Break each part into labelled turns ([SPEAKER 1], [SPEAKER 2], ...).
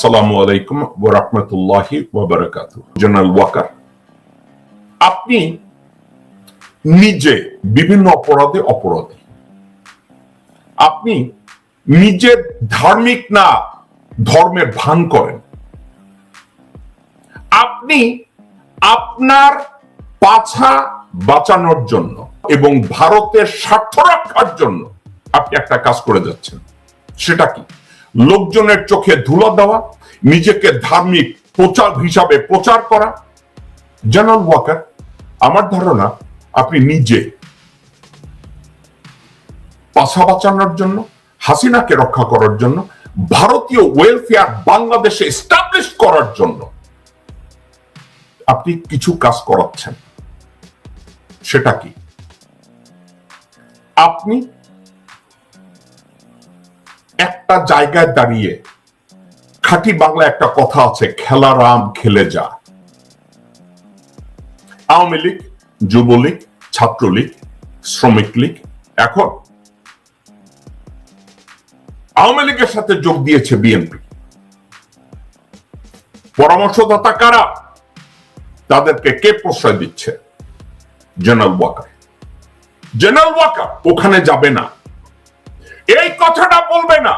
[SPEAKER 1] আসসালামু আলাইকুম ওয়া রাহমাতুল্লাহি জেনারেল ওয়াকার, আপনি নিজে বিভিন্ন অপরাধে অপরাধী। আপনি নিজে ধার্মিক না, ধর্মের ভান করেন। আপনি আপনার পাছা বাঁচানোর জন্য এবং ভারতের স্বার্থ রক্ষার জন্য আপনি একটা কাজ করে যাচ্ছেন। সেটা কি? লোকজনের চোখে ধুলো দেওয়া, নিজেকে ধার্মিক প্রচার হিসাবে প্রচার করা। জেনারেল ওয়াকার আমার ধারণা, আপনি নিজে পাশা বাঁচানোর জন্য, হাসিনাকে রক্ষা করার জন্য, ভারতীয় ওয়েলফেয়ার বাংলাদেশে এস্টাবলিশ করার জন্য আপনি কিছু কাজ করাচ্ছেন। সেটা কি? আপনি একটা জায়গায় দাঁড়িয়ে খাঁটি বাংলা একটা কথা আছে খেলা রাম খেলে যা। আওয়ামী লীগ, যুবলীগ, ছাত্রলীগ, শ্রমিক লীগ, এখন আওয়ামী লীগের সাথে যোগ দিয়েছে বিএনপি। পরামর্শদাতা কারা? তাদেরকে কে প্রশ্রয় দিচ্ছে? জেনারেল ওয়াকার। জেনারেল ওয়াকার ওখানে যাবে না। এই কথাটা বলবে না।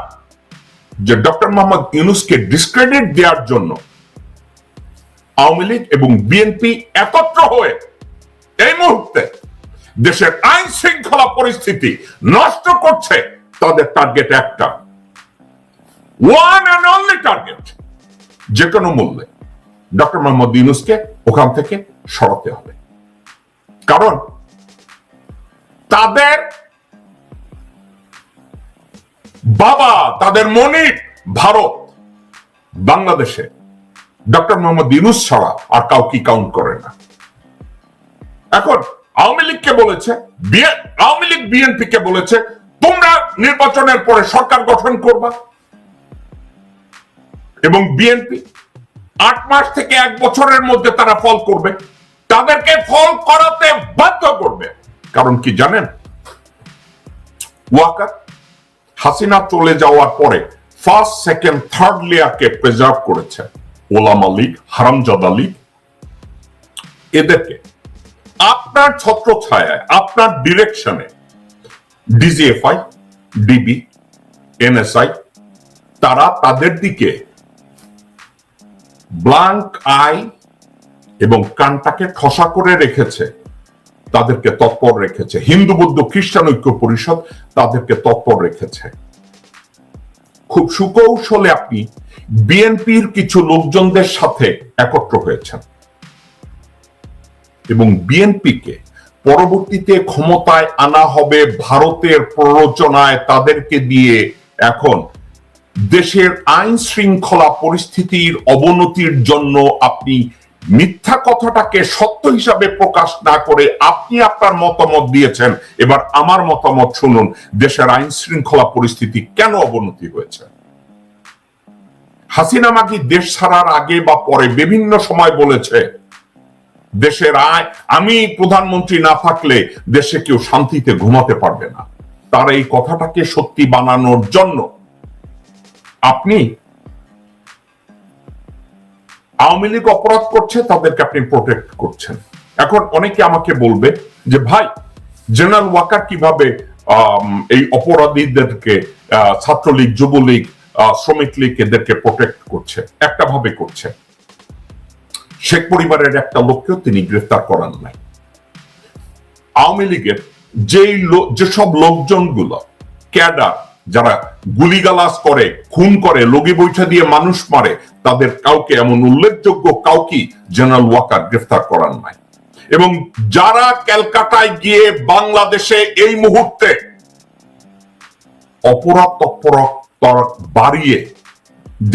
[SPEAKER 1] যে ডক্টর মোহাম্মদ ইউনুসকে ডিসক্রেডিট দেওয়ার জন্য আওয়ামী লীগ এবং বিএনপি একত্র হয়ে এই মুহূর্তে দেশের আইন শৃঙ্খলা পরিস্থিতি নষ্ট করছে, তাদের টার্গেট একটা। ওয়ান অ্যান্ড অনলি টার্গেট যে কোনো মূল্যে ডক্টর মোহাম্মদ ইউনুসকে ওখান থেকে সরাতে হবে। কারণ তাদের বাবা, তাদের মনির ভারত, বাংলাদেশে। ডক্টর মোহাম্মদ ইউনুস ছাড়া আর কাউকে কাউন্ট করে না। এখন আওয়ামী লীগকে বলেছে আওয়ামী লীগ বিএনপি কে বলেছে, তোমরা নির্বাচনের পরে সরকার গঠন করবা। এবং বিএনপি আট মাস থেকে এক বছরের মধ্যে তারা ফল করবে। তাদেরকে ফল করাতে বাধ্য করবে। কারণ কি জানেন? ওয়াকার হাসিনা চলে যাওয়ার পরে ফার্স্ট সেকেন্ড থার্ড লেয়ারকে প্রেজার্ভ করেছে ওলামা লীগ, হারামজাদা লীগ। এদেরকে আপনার ছত্র ছায়ায় আপনার ডিরেকশনে ডিজিএফআই ডিবি এনএসআই তারা তাদের দিকে ব্লাঙ্ক আই এবং কানটাকে ঠসা করে রেখেছে। তাদেরকে তৎপর রেখেছে। হিন্দু, বৌদ্ধ, খ্রিস্টান ঐক্য পরিষদ তাদেরকে তৎপর রেখেছে। খুব সুকৌশলে আপনি বিএনপির কিছু লোকজনদের সাথে একত্র হয়েছেন। এবং বিএনপিকে পরবর্তীতে ক্ষমতায় আনা হবে ভারতের প্ররোচনায় তাদেরকে দিয়ে এখন দেশের আইন শৃঙ্খলা পরিস্থিতির অবনতির জন্য আপনি মিথ্যা কথাটাকে সত্য হিসাবে প্রকাশ না করে আপনি আপনার মতামত দিয়েছেন। এবার আমার মতামত শুনুন, দেশের আইন শৃঙ্খলা পরিস্থিতি কেন অবনতি হয়েছে? হাসিনা মাকি দেশ ছাড়ার আগে বা পরে বিভিন্ন সময় বলেছে, দেশের আয়, আমি প্রধানমন্ত্রী না থাকলে দেশে কেউ শান্তিতে ঘুমাতে পারবে না। তার এই কথাটাকে সত্যি বানানোর জন্য আপনি আওয়ামী লীগ অপরাধ করছে, তাদেরকে আপনি প্রোটেক্ট করছেন। এখন অনেকে আমাকে বলবে যে, ভাই জেনারেল ওয়াকার কীভাবে এই অপরাধীদেরকে ছাত্রলীগ, যুবলীগ শ্রমিক লীগ এদেরকে প্রোটেক্ট করছে? একটা ভাবে করছে। শেখ পরিবারের একটা লোককেও তিনি গ্রেফতার করান নাই। আওয়ামী লীগের যেই যেসব লোকজনগুলো, ক্যাডার যারা গুলিগালাস করে, খুন করে, লগি বৈঠা দিয়ে মানুষ মারে, তাদের কাউকে এমন উল্লেখযোগ্য কাউকে জেনারেল ওয়াকার গ্রেফতার করার নাই। এবং যারা ক্যালকাটায় গিয়ে বাংলাদেশে এই মুহূর্তে অপরাধ তৎপরতা বাড়িয়ে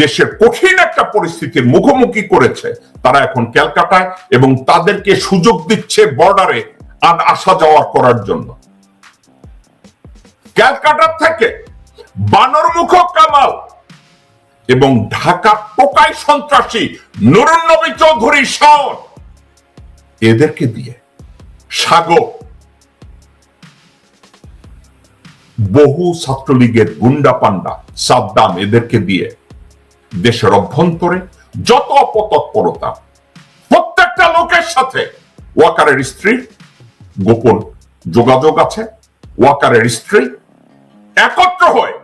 [SPEAKER 1] দেশের কঠিন একটা পরিস্থিতির মুখোমুখি করেছে, তারা এখন ক্যালকাটায় এবং তাদেরকে সুযোগ দিচ্ছে বর্ডারে আর আসা যাওয়া করার জন্য। ক্যালকাটার থেকে বানরমুখ কামাল এবং ঢাকা টোকাই সন্ত্রাসী নুরুন নবী চৌধুরী শাওন। এদেরকে দিয়ে সাগর বহু ছাত্রলীগের গুন্ডা পান্ডা সাদ্দাম এদেরকে দিয়ে দেশের অভ্যন্তরে যত অপতৎপরতা, প্রত্যেকটা লোকের সাথে ওয়াকারের স্ত্রী, গোপন যোগাযোগ আছে, ওয়াকারের স্ত্রী একত্র হয়ে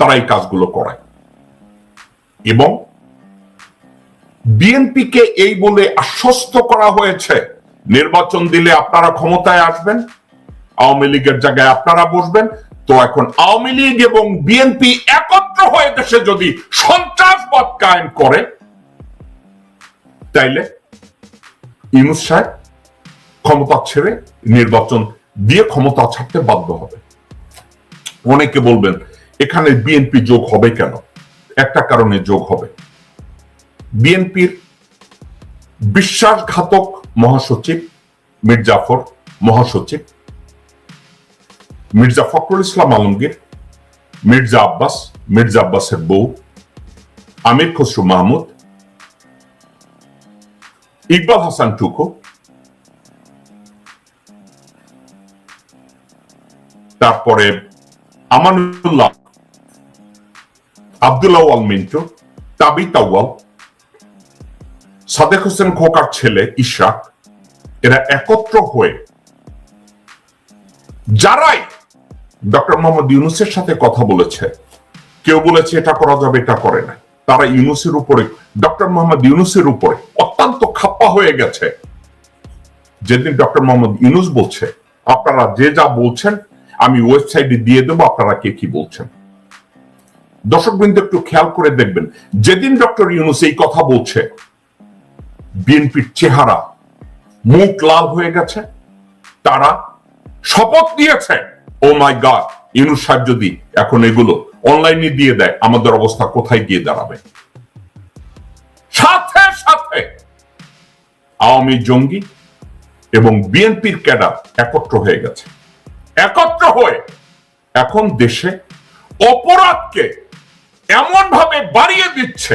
[SPEAKER 1] তারা এই কাজগুলো করায় এবং বিএনপিকে এই বলে আশ্বস্ত করা হয়েছে, নির্বাচন দিলে আপনারা ক্ষমতায় আসবেন, আওয়ামী লীগের জায়গায় আপনারা বসবেন, তো এখন আওয়ামী লীগ এবং বিএনপি একত্র হয়ে দেশে যদি সন্ত্রাসবাদ কায়েম করে, তাইলে ইউনুস সাহেব ক্ষমতা ছেড়ে নির্বাচন দিয়ে ক্ষমতা ছাড়তে বাধ্য হবে। অনেকে বলবেন এখানে বিএনপি যোগ হবে কেন? একটা কারণে যোগ হবে। বিএনপির বিশ্বাসঘাতক মহাসচিব মির্জাফর, মহাসচিব মির্জা ফখরুল ইসলাম আলমগীর, মির্জা আব্বাস, মির্জা আব্বাসের বউ, আমির খসরু মাহমুদ, ইকবাল হাসান টুকু, তারপরে আমানুল্লাহ আব্দুল্লাহ আল মিন্টু তাবি তাওয়াল সাদেক হোসেন খোকার ছেলে ইশাক, এরা একত্র হয়ে যারাই ডক্টর মোহাম্মদ ইউনুসের সাথে কথা বলেছে, কেউ বলেছে এটা করা যাবে, এটা করে না। তারা ইউনুসের উপরে, ডক্টর মোহাম্মদ ইউনুসের উপরে অত্যন্ত খাপ্পা হয়ে গেছে। যেদিন ডক্টর মোহাম্মদ ইউনুস বলছে, আপনারা যে যা বলছেন, আমি ওয়েবসাইটে দিয়ে দেবো, আপনারা কে কি বলছেন? দর্শক বৃন্দ একটু খেয়াল করে দেখবেন, যেদিন ডক্টর ইউনুস এই কথা বলছে, বিএনপির চেহারা মুখ লাল হয়ে গেছে, তারা শপথ দিয়েছে ও মাই গড, ইউনুস সাহেব যদি এখন এগুলো অনলাইনে দিয়ে দেয়, আমাদের অবস্থা কোথায় গিয়ে দাঁড়াবে? সাথে সাথে আওয়ামী জঙ্গি এবং বিএনপির ক্যাডার একত্র হয়ে গেছে। একত্র হয়ে এখন দেশে অপরাধকে এমন ভাবে বাড়িয়ে দিচ্ছে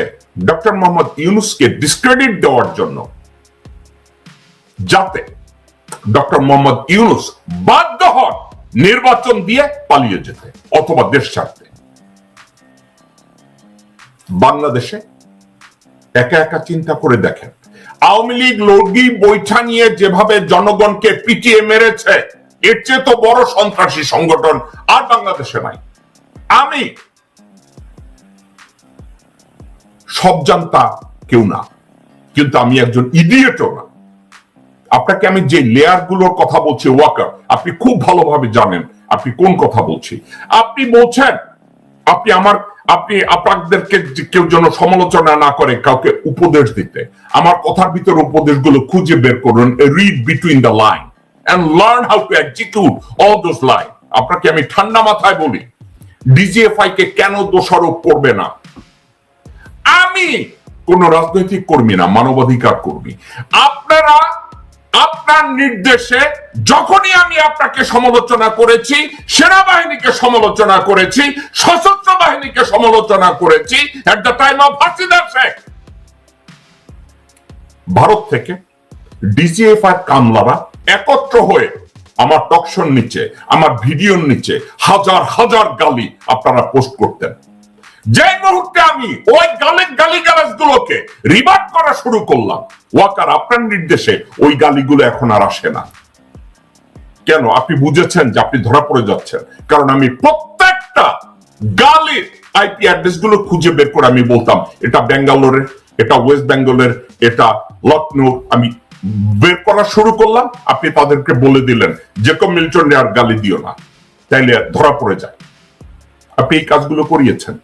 [SPEAKER 1] ডক্টর মোহাম্মদ ইউনুসকে ডিসক্রেডিট দেওয়ার জন্য। যাতে ডক্টর মোহাম্মদ ইউনুস বাধ্য হন নির্বাচন দিয়ে পালিয়ে যেতে অথবা দেশ ছাড়তে। বাংলাদেশে একা একা চিন্তা করে দেখেন, আওয়ামী লীগ লগি বৈঠা নিয়ে যেভাবে জনগণকে পিটিয়ে মেরেছে, এর চেয়ে তো বড় সন্ত্রাসী সংগঠন আর বাংলাদেশে নাই। আমি সব জানতা কেউ না। কিন্তু আমি একজন ইডিয়েটও না। আপনাকে আমি যে লেয়ারগুলোর কথা বলছি, ওয়াকার, আপনি খুব ভালোভাবে জানেন আপনি কোন কথা বলছি। আপনি বলছেন, আপনি আমার, আপনি আপনাদেরকে কেউ যেন সমালোচনা না করে, কাউকে উপদেশ দিতে। আমার কথার ভিতর উপদেশগুলো খুঁজে বের করুন read between the line and learn how to execute all those line আপনাকে আমি ঠান্ডা মাথায় বলি ডিজিএফআই কে কেন দোষারোপ করবে না? আমি কোন রাজনৈতিক কর্মী না, মানবাধিকার কর্মী। আপনারা আপনার নির্দেশে যখনই আমি আপনাকে সমালোচনা করেছি, সেনাবাহিনীকে সমালোচনা করেছি, সশস্ত্র বাহিনীকে সমালোচনা করেছি টাইম অফ ভারত থেকে ডিজিএফ আর কামলারা একত্র হয়ে আমার টকশন নিচে, আমার ভিডিওর নিচে হাজার হাজার গালি আপনারা পোস্ট করতেন। যে মুহূর্তে আমি ওই গালি গালি গুলোকে রিভার্ট করা শুরু করলাম, ওয়াকার আপনার নির্দেশে ওই গালিগুলো এখন আর আসে না। কেন? আপনি বুঝেছেন যে আপনি ধরা পড়ে যাচ্ছেন। কারণ আমি প্রত্যেকটা গালির আইপি অ্যাড্রেসগুলো খুঁজে বের করে আমি বলতাম, এটা ব্যাঙ্গালোরের, এটা ওয়েস্ট বেঙ্গলের এটা লখনৌ আমি বের করা শুরু করলাম, আপনি তাদেরকে বলে দিলেন যে মিল্টন আর গালি দিও না। তাইলে ধরা পড়ে যায়। আপনি এই কাজগুলো করিয়েছেন।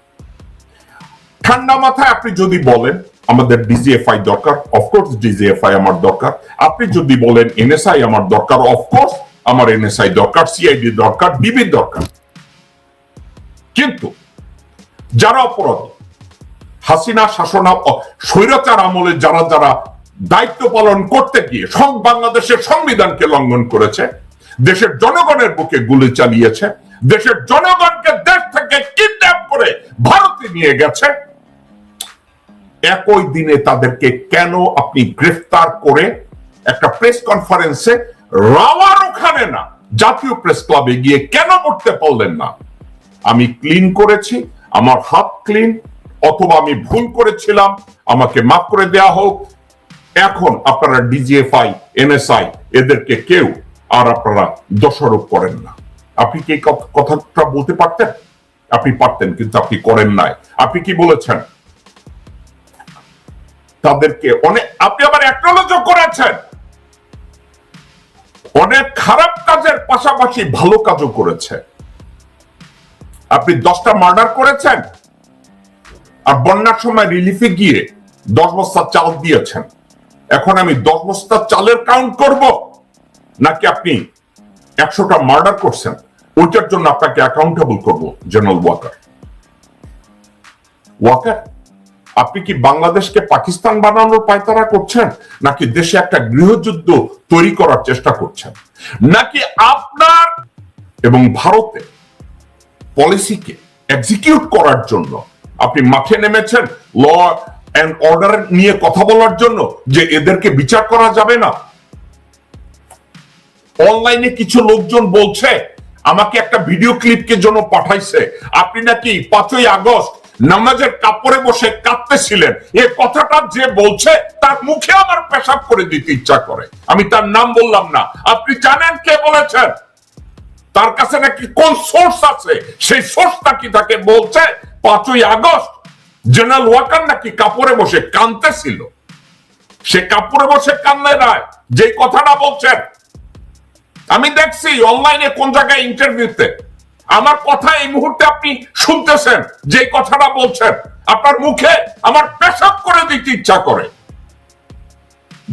[SPEAKER 1] ঠান্ডা মাথায় আপনি যদি বলেন, আমাদের ডিজিএফআই দরকার অফকোর্স ডিজিএফআই আমার দরকার। আপনি যদি বলেন এনএসআই আমার দরকার অফকোর্স আমার এনএসআই দরকার সিআইডি দরকার ডিবি দরকার। কিন্তু যারা অপরাধী, হাসিনা শাসনা স্বৈরাচার আমলে যারা যারা দায়িত্ব পালন করতে গিয়ে সব বাংলাদেশের সংবিধানকে লঙ্ঘন করেছে, দেশের জনগণের বুকে গুলি চালিয়েছে, দেশের জনগণকে দেশ থেকে কিডন্যাপ করে ভারতে নিয়ে গেছে একই দিনে তাদেরকে কেন আপনি গ্রেফতার করে একটা প্রেস কনফারেন্সে রাওয়ার ওখানে না, জাতীয় প্রেস ক্লাবে গিয়ে কেন করতে পারলেন না? আমি ক্লিন করেছি, আমার হাত ক্লিন, অথবা আমি ভুল করেছিলাম, আমাকে মাফ করে দেয়া হোক। এখন আপনারা ডিজিএফআই, এনএসআই, এদেরকে কেউ আর আপনারা দোষারোপ করেন না। আপনি কি কথাটা বলতে পারতেন? আপনি পারতেন, কিন্তু আপনি করেন নাই। আপনি কি বলেছেন? তাদেরকে অনেক আপনি আবার একনোলজও করেছেন। অনেক খারাপ কাজের পাশাপাশি ভালো কাজও করেছে। আপনি দশটা মার্ডার করেছেন। আর বন্যার সময় রিলিফে গিয়ে দশ বস্তা চাল দিয়েছেন। এখন আমি দশ বস্তা চালের কাউন্ট করব। নাকি আপনি একশোটা মার্ডার করছেন? ওইটার জন্য আপনাকে অ্যাকাউন্টেবল করব জেনারেল ওয়াকার ওয়াকার আপনি কি বাংলাদেশকে পাকিস্তান বানানোর পায়তারা করছেন? নাকি দেশে একটা গৃহযুদ্ধ তৈরি করার চেষ্টা করছেন? নাকি আপনার এবং ভারতে পলিসিকে এক্সিকিউট করার জন্য আপনি মাঠে নেমেছেন ল অ্যান্ড অর্ডার নিয়ে কথা বলার জন্য যে এদেরকে বিচার করা যাবে না? অনলাইনে কিছু লোকজন বলছে, আমাকে একটা ভিডিও ক্লিপকে জন্য পাঠাইছে। আপনি নাকি পাঁচই আগস্ট নামাজের কাপড়ে বসে কাঁদতেছিলেন। এ কথাটা যে বলছে, তার মুখে আমার পেশাব করে দিতে ইচ্ছা করে। আমি তার নাম বললাম না। আপনি জানেন কে বলেছেন? তার কাছে নাকি কোন সোর্স আছে? সেই সোর্স নাকি তাকে বলছে? পাঁচই আগস্ট, জেনারেল ওয়াকার নাকি কাপড়ে বসে কানতেছিল সে কাপড়ে বসে কান্নে নয় যে কথাটা বলছেন। আমি দেখছি অনলাইনে কোন জায়গায় ইন্টারভিউতে আমার কথা এই মুহূর্তে আপনি শুনতেছেন, যে কথাটা বলছেন, আপনার মুখে আমার পেশাব করে দিতে ইচ্ছা করে।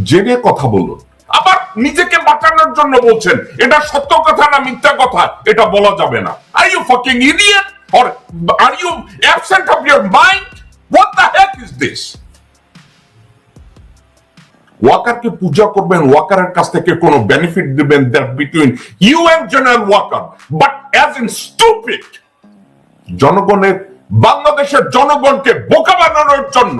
[SPEAKER 1] জেনে কথা বলুন। আবার নিজেকে বাঁচানোর জন্য বলছেন, এটা সত্য কথা না মিথ্যা কথা, এটা বলা যাবে না। Are you fucking idiot or are you absent of your mind what the heck is this ওয়াকারকে পূজা করবেন, ওয়াকারের কাছ থেকে কোনো বেনিফিট দিবেন that between you and general Waker but as in জনগণের বাংলাদেশের জনগণকে বোকা বানানোর জন্য,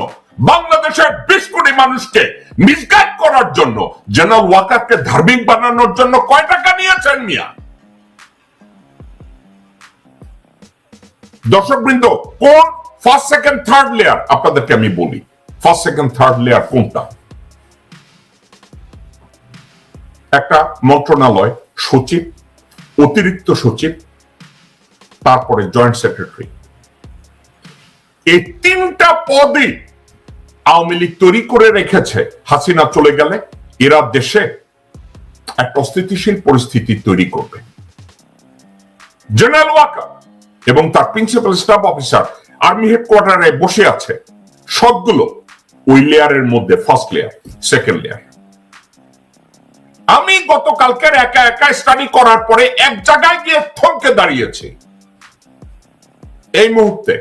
[SPEAKER 1] বাংলাদেশের বিশ কোটি মানুষকে মিসগাইড করার জন্য, জেনারেল ওয়াকারকে ধার্মিক বানানোর জন্য কয় টাকা নিয়েছেন মিয়া? দর্শক বৃন্দ, কোন ফার্স্ট সেকেন্ড থার্ড লেয়ার আপনাদেরকে আমি বলি ফার্স্ট সেকেন্ড থার্ড লেয়ার কোনটা? একটা মন্ত্রণালয় সচিব, অতিরিক্ত সচিব তারপরে জয়েন্ট সেক্রেটারি এই তিনটা পদই আওয়ামী লীগ তৈরি করে রেখেছে। হাসিনা চলে গেলে এরা দেশে একটা অস্থিতিশীল পরিস্থিতি তৈরি করবে। জেনারেল ওয়াকার এবং তার প্রিন্সিপাল স্টাফ অফিসার আর্মি হেডকোয়ার্টারে বসে আছে। সবগুলো ওই লেয়ারের মধ্যে ফার্স্ট লেয়ার সেকেন্ড লেয়ার আমি গতকালকের একা একা স্টাডি করার পরে এক জায়গায় গিয়ে থমকে দাঁড়িয়েছি। এই মুহূর্তে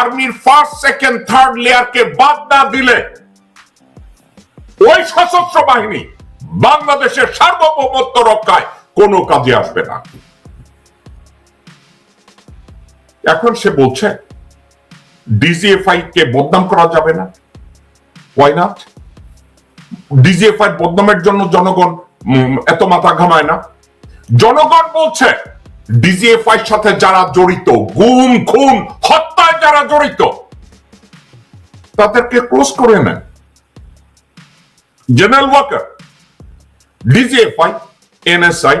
[SPEAKER 1] আর্মির ফার্স্ট সেকেন্ড থার্ড লেয়ারকে বাদ না দিলে ওই সশস্ত্র বাহিনী বাংলাদেশের সার্বভৌমত্ব রক্ষায় কোনো কাজে আসবে না। এখন সে বলছে ডিজিএফআই কে বদনাম করা যাবে না। ওয়াই নট ডিজিএফআই বদনামের জন্য জনগণ এত মাথা ঘামায় না। জনগণ বলছে ডিজিএফআই সাথে যারা জড়িত, গুম, খুন, হত্যায় যারা জড়িত, তাদেরকে ক্লোজ করে নেন। General Waker DGFI, NSI,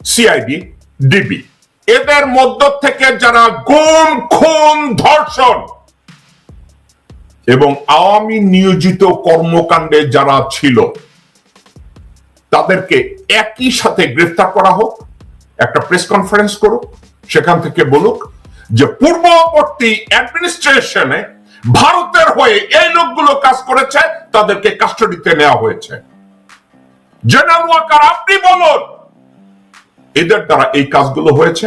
[SPEAKER 1] CID, DB, এদের মধ্য থেকে যারা গুম, খুন, ধর্ষণ এবং আওয়ামী নিয়োজিত কর্মকাণ্ডে যারা ছিল, তাদেরকে একই সাথে গ্রেফতার করা হোক। একটা প্রেস কনফারেন্স করুক, সেখান থেকে বলুক যে পূর্ববর্তী অ্যাডমিনিস্ট্রেশনে ভারতের হয়ে এই লোকগুলো কাজ করেছে, তাদেরকে কাস্টডিতে নেওয়া হয়েছে। জেনারেল ওয়াকার আপনি বলুন, এদের দ্বারা এই কাজগুলো হয়েছে,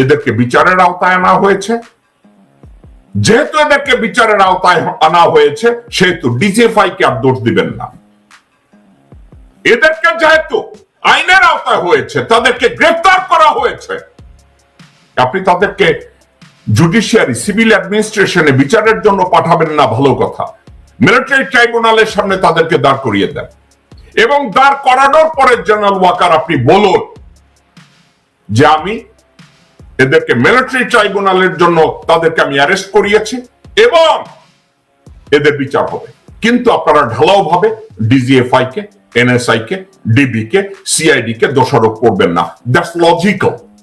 [SPEAKER 1] এদেরকে বিচারের আওতায় আনা হয়েছে। যেহেতু এদেরকে বিচারের আওতায় আনা হয়েছে, সেহেতু ডিজিএফআই কে আর দোষ দিবেন না। এদেরকে যেহেতু আইনের আওতায় হয়েছে, তাদেরকে গ্রেফতার করা হয়েছে। আপনি তাদেরকে জুডিশিয়ারি সিভিল অ্যাডমিনিস্ট্রেশনে বিচারের জন্য পাঠাবেন না, ভালো কথা। মিলিটারি ট্রাইব্যুনালের সামনে তাদেরকে দাঁড় করিয়ে দেন। এবং দাঁড় করানোর পরে জেনারেল ওয়াকার, আপনি বলুন যে আমি এদেরকে মিলিটারি ট্রাইব্যুনালের জন্য তাদেরকে আমি অ্যারেস্ট করিয়েছি এবং এদের বিচার হবে। কিন্তু আপনারা ঢালাও ভাবে ডিজিএফআই কে এনএসআই কে ডিবি কে সিআইডি কে দোষারোপ করবেন না। That's logical